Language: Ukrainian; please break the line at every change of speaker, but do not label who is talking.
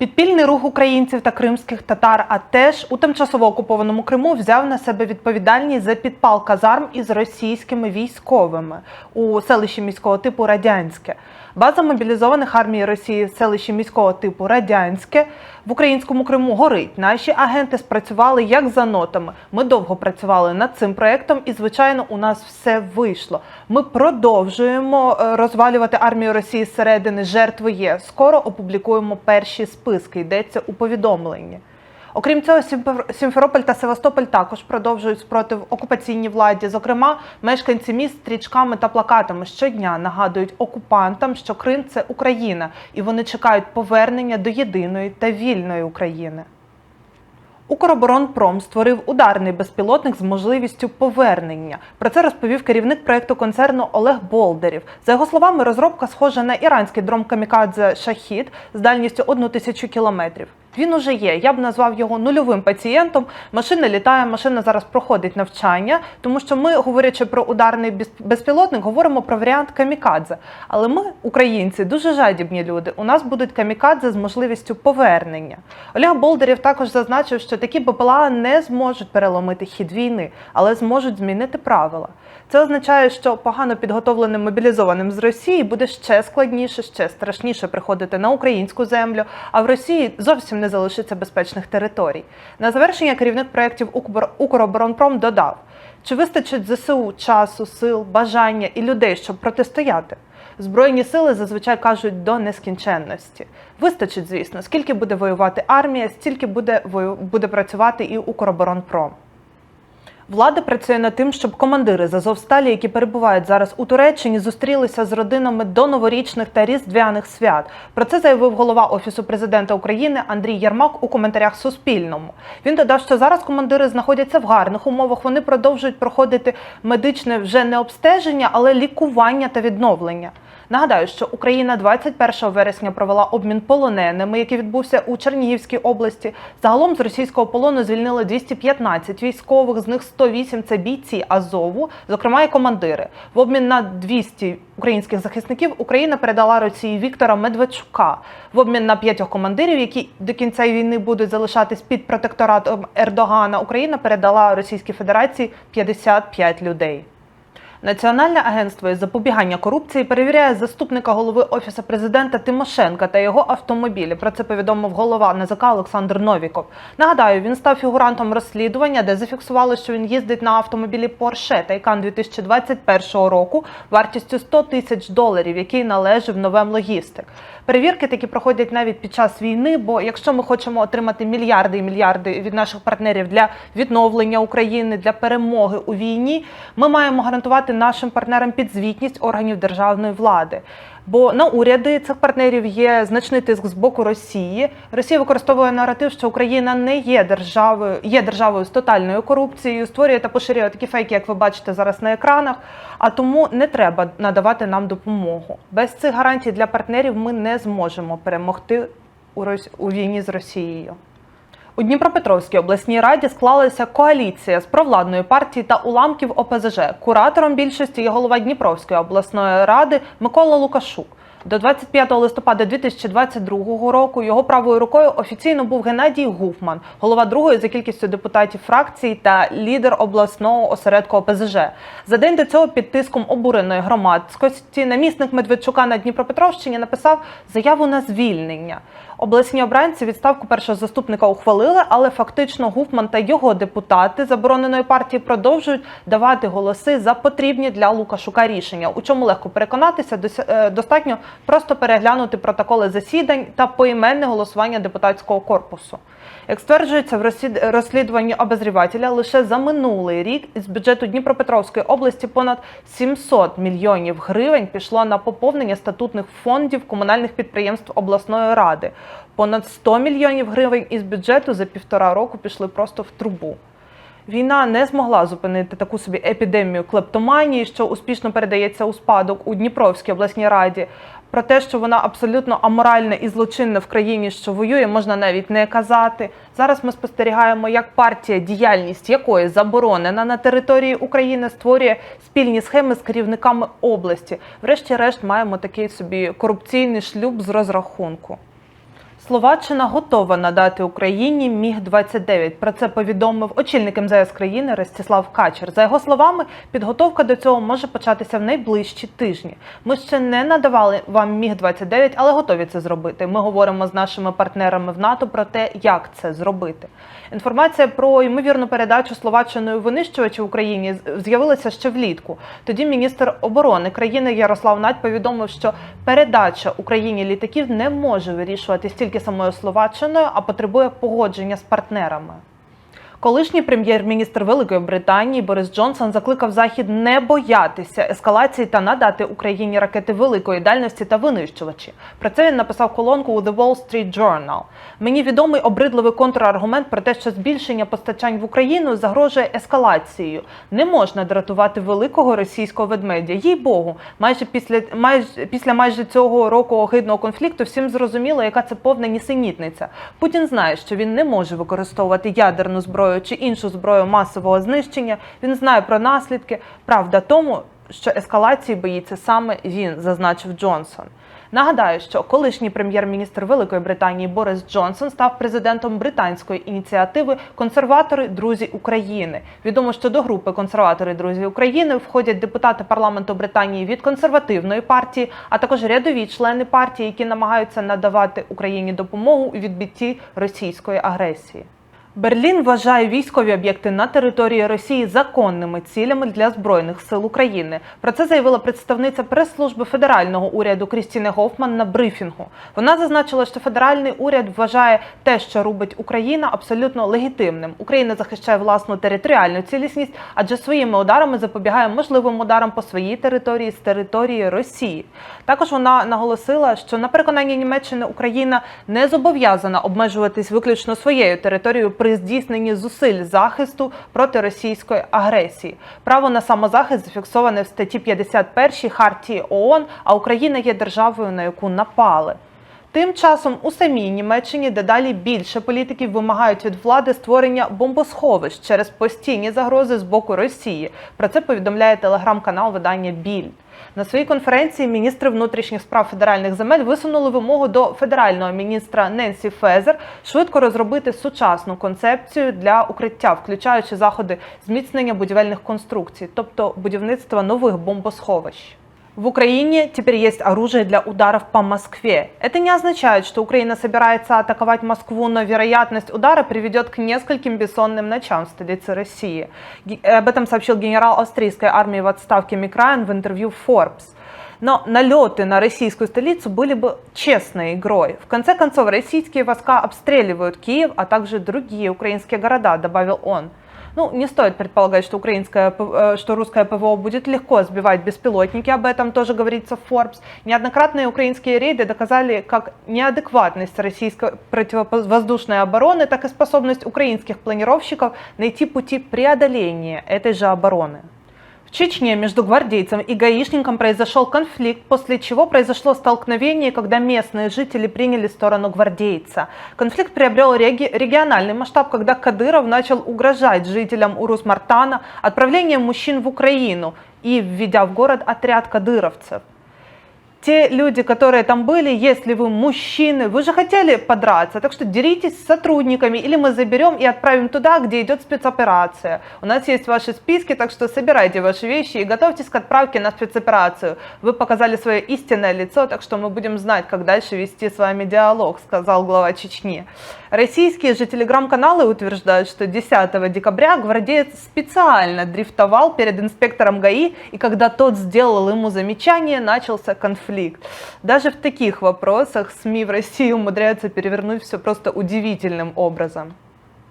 Bitti. Підпільний рух українців та кримських татар, а теж у тимчасово окупованому Криму взяв на себе відповідальність за підпал казарм із російськими військовими у селищі міського типу Радянське. База мобілізованих армії Росії в селищі міського типу Радянське в українському Криму горить. Наші агенти спрацювали як за нотами. Ми довго працювали над цим проектом, і звичайно, у нас все вийшло. Ми продовжуємо е, розвалювати армію Росії зсередини. Жертви є. Скоро опублікуємо перші списки. Йдеться у повідомленні. Окрім цього, Сімферополь та Севастополь також продовжують спротив окупаційній владі. Зокрема, мешканці міст стрічками та плакатами щодня нагадують окупантам, що Крим це Україна, і вони чекають повернення до єдиної та вільної України. Укроборонпром створив ударний безпілотник з можливістю повернення. Про це розповів керівник проекту концерну Олег Болдерів. За його словами, розробка схожа на іранський дром камікадзе Шахід з дальністю 1 тисячу кілометрів. Він уже є. Я б назвав його нульовим пацієнтом. Машина літає, машина зараз проходить навчання, тому що ми, говорячи про ударний безпілотник, говоримо про варіант камікадзе. Але ми, українці, дуже жадібні люди. У нас будуть камікадзе з можливістю повернення. Олег Болдерів також зазначив, що такі БПЛА не зможуть переломити хід війни, але зможуть змінити правила. Це означає, що погано підготовленим мобілізованим з Росії буде ще складніше, ще страшніше приходити на українську землю, а в Росії зовсім не залишиться безпечних територій. На завершення керівник проєктів «Укр- Укроборонпром додав: чи вистачить ЗСУ часу, сил, бажання і людей, щоб протистояти? Збройні сили зазвичай кажуть до нескінченності. Вистачить, звісно, скільки буде воювати армія, стільки буде вою- буде працювати і Укроборонпром. Влада працює над тим, щоб командири з Азовсталі, які перебувають зараз у Туреччині, зустрілися з родинами до новорічних та різдвяних свят. Про це заявив голова офісу президента України Андрій Ярмак у коментарях Суспільному. Він додав, що зараз командири знаходяться в гарних умовах. Вони продовжують проходити медичне вже не обстеження, але лікування та відновлення. Нагадаю, що Україна 21 вересня провела обмін полоненими, який відбувся у Чернігівській області. Загалом з російського полону звільнили 215 військових, з них 108 – це бійці Азову, зокрема і командири. В обмін на 200 українських захисників Україна передала Росії Віктора Медведчука. В обмін на п'ятьох командирів, які до кінця війни будуть залишатись під протекторатом Ердогана, Україна передала Російській Федерації 55 людей. Національне агентство із запобігання корупції перевіряє заступника голови офісу президента Тимошенка та його автомобілі. Про це повідомив голова НАЗК Олександр Новіков. Нагадаю, він став фігурантом розслідування, де зафіксували, що він їздить на автомобілі Porsche Taycan 2021 року вартістю 100 тисяч доларів, який належав новем логістик. Перевірки такі проходять навіть під час війни. Бо якщо ми хочемо отримати мільярди і мільярди від наших партнерів для відновлення України, для перемоги у війні, ми маємо гарантувати нашим партнерам підзвітність органів державної влади. Бо на уряди цих партнерів є значний тиск з боку Росії. Росія використовує наратив, що Україна не є державою, є державою з тотальною корупцією, створює та поширює такі фейки, як ви бачите зараз на екранах. А тому не треба надавати нам допомогу. Без цих гарантій для партнерів ми не зможемо перемогти у Рос- у війні з Росією. У Дніпропетровській обласній раді склалася коаліція з провладної партії та уламків ОПЗЖ. Куратором більшості є голова Дніпровської обласної ради Микола Лукашук. До 25 листопада 2022 року його правою рукою офіційно був Геннадій Гуфман, голова другої за кількістю депутатів фракції та лідер обласного осередку ОПЗЖ. За день до цього під тиском обуреної громадськості намісник Медведчука на Дніпропетровщині написав заяву на звільнення. Обласні обранці відставку першого заступника ухвалили, але фактично Гуфман та його депутати забороненої партії продовжують давати голоси за потрібні для Лукашука рішення. У чому легко переконатися, е, достатньо просто переглянути протоколи засідань та поіменне голосування депутатського корпусу. Як стверджується в розслід- розслідуванні обозрівателя, лише за минулий рік із бюджету Дніпропетровської області понад 700 мільйонів гривень пішло на поповнення статутних фондів комунальних підприємств обласної ради. Понад 100 мільйонів гривень із бюджету за півтора року пішли просто в трубу. Війна не змогла зупинити таку собі епідемію клептоманії, що успішно передається у спадок у Дніпровській обласній раді. Про те, що вона абсолютно аморальна і злочинна в країні, що воює, можна навіть не казати. Зараз ми спостерігаємо, як партія, діяльність якої заборонена на території України, створює спільні схеми з керівниками області. Врешті-решт маємо такий собі корупційний шлюб з розрахунку. Словаччина готова надати Україні міг 29 Про це повідомив очільник МЗС країни Ростислав Качер. За його словами, підготовка до цього може початися в найближчі тижні. Ми ще не надавали вам міг 29 але готові це зробити. Ми говоримо з нашими партнерами в НАТО про те, як це зробити. Інформація про ймовірну передачу Словаччиною винищувачів Україні з'явилася ще влітку. Тоді міністр оборони країни Ярослав Надь повідомив, що передача Україні літаків не може вирішуватись тільки самою Словаччиною, а потребує погодження з партнерами. Колишній прем'єр-міністр Великої Британії Борис Джонсон закликав Захід не боятися ескалації та надати Україні ракети великої дальності та винищувачі. Про це він написав колонку у The Wall Street Journal. Мені відомий обридливий контраргумент про те, що збільшення постачань в Україну загрожує ескалацією. Не можна дратувати великого російського ведмедя. Їй Богу, майже після майже після майже цього року огидного конфлікту всім зрозуміло, яка це повна нісенітниця. Путін знає, що він не може використовувати ядерну зброю чи іншу зброю масового знищення. Він знає про наслідки. Правда тому, що ескалації боїться саме він, зазначив Джонсон. Нагадаю, що колишній прем'єр-міністр Великої Британії Борис Джонсон став президентом британської ініціативи Консерватори Друзі України. Відомо, що до групи Консерватори Друзі України входять депутати парламенту Британії від консервативної партії, а також рядові члени партії, які намагаються надавати Україні допомогу у відбитті російської агресії. Берлін вважає військові об'єкти на території Росії законними цілями для збройних сил України. Про це заявила представниця прес-служби федерального уряду Крістіни Гофман на брифінгу. Вона зазначила, що федеральний уряд вважає те, що робить Україна, абсолютно легітимним. Україна захищає власну територіальну цілісність, адже своїми ударами запобігає можливим ударам по своїй території з території Росії. Також вона наголосила, що на переконання Німеччини Україна не зобов'язана обмежуватись виключно своєю територією при здійсненні зусиль захисту проти російської агресії. Право на самозахист зафіксоване в статті 51 Хартії ООН, а Україна є державою, на яку напали. Тим часом у самій Німеччині дедалі більше політиків вимагають від влади створення бомбосховищ через постійні загрози з боку Росії. Про це повідомляє телеграм-канал видання Більд. На своїй конференції міністри внутрішніх справ федеральних земель висунули вимогу до федерального міністра Ненсі Фезер швидко розробити сучасну концепцію для укриття, включаючи заходи зміцнення будівельних конструкцій, тобто будівництва нових бомбосховищ. В Украине теперь есть оружие для ударов по Москве. Это не означает, что Украина собирается атаковать Москву, но вероятность удара приведет к нескольким бессонным ночам в столице России. Ге- Об этом сообщил генерал австрийской армии в отставке Микрайн в интервью Forbes. Но налеты на российскую столицу были бы честной игрой. В конце концов, российские войска обстреливают Киев, а также другие украинские города, добавил он. Ну, не стоит предполагать, что, украинское, П- э, что русское ПВО будет легко сбивать беспилотники, об этом тоже говорится в Forbes. Неоднократные украинские рейды доказали как неадекватность российской противовоздушной обороны, так и способность украинских планировщиков найти пути преодоления этой же обороны. Чечне между гвардейцем и гаишником произошел конфликт, после чего произошло столкновение, когда местные жители приняли сторону гвардейца. Конфликт приобрел реги- региональный масштаб, когда Кадыров начал угрожать жителям Урус-Мартана отправлением мужчин в Украину и введя в город отряд кадыровцев. Те люди, которые там были, если вы мужчины, вы же хотели подраться, так что деритесь с сотрудниками, или мы заберем и отправим туда, где идет спецоперация. У нас есть ваши списки, так что собирайте ваши вещи и готовьтесь к отправке на спецоперацию. Вы показали свое истинное лицо, так что мы будем знать, как дальше вести с вами диалог, сказал глава Чечни. Российские же телеграм-каналы утверждают, что 10 декабря гвардеец специально дрифтовал перед инспектором ГАИ, и когда тот сделал ему замечание, начался конфликт. Даже в таких вопросах СМИ в России умудряются перевернуть все просто удивительным образом.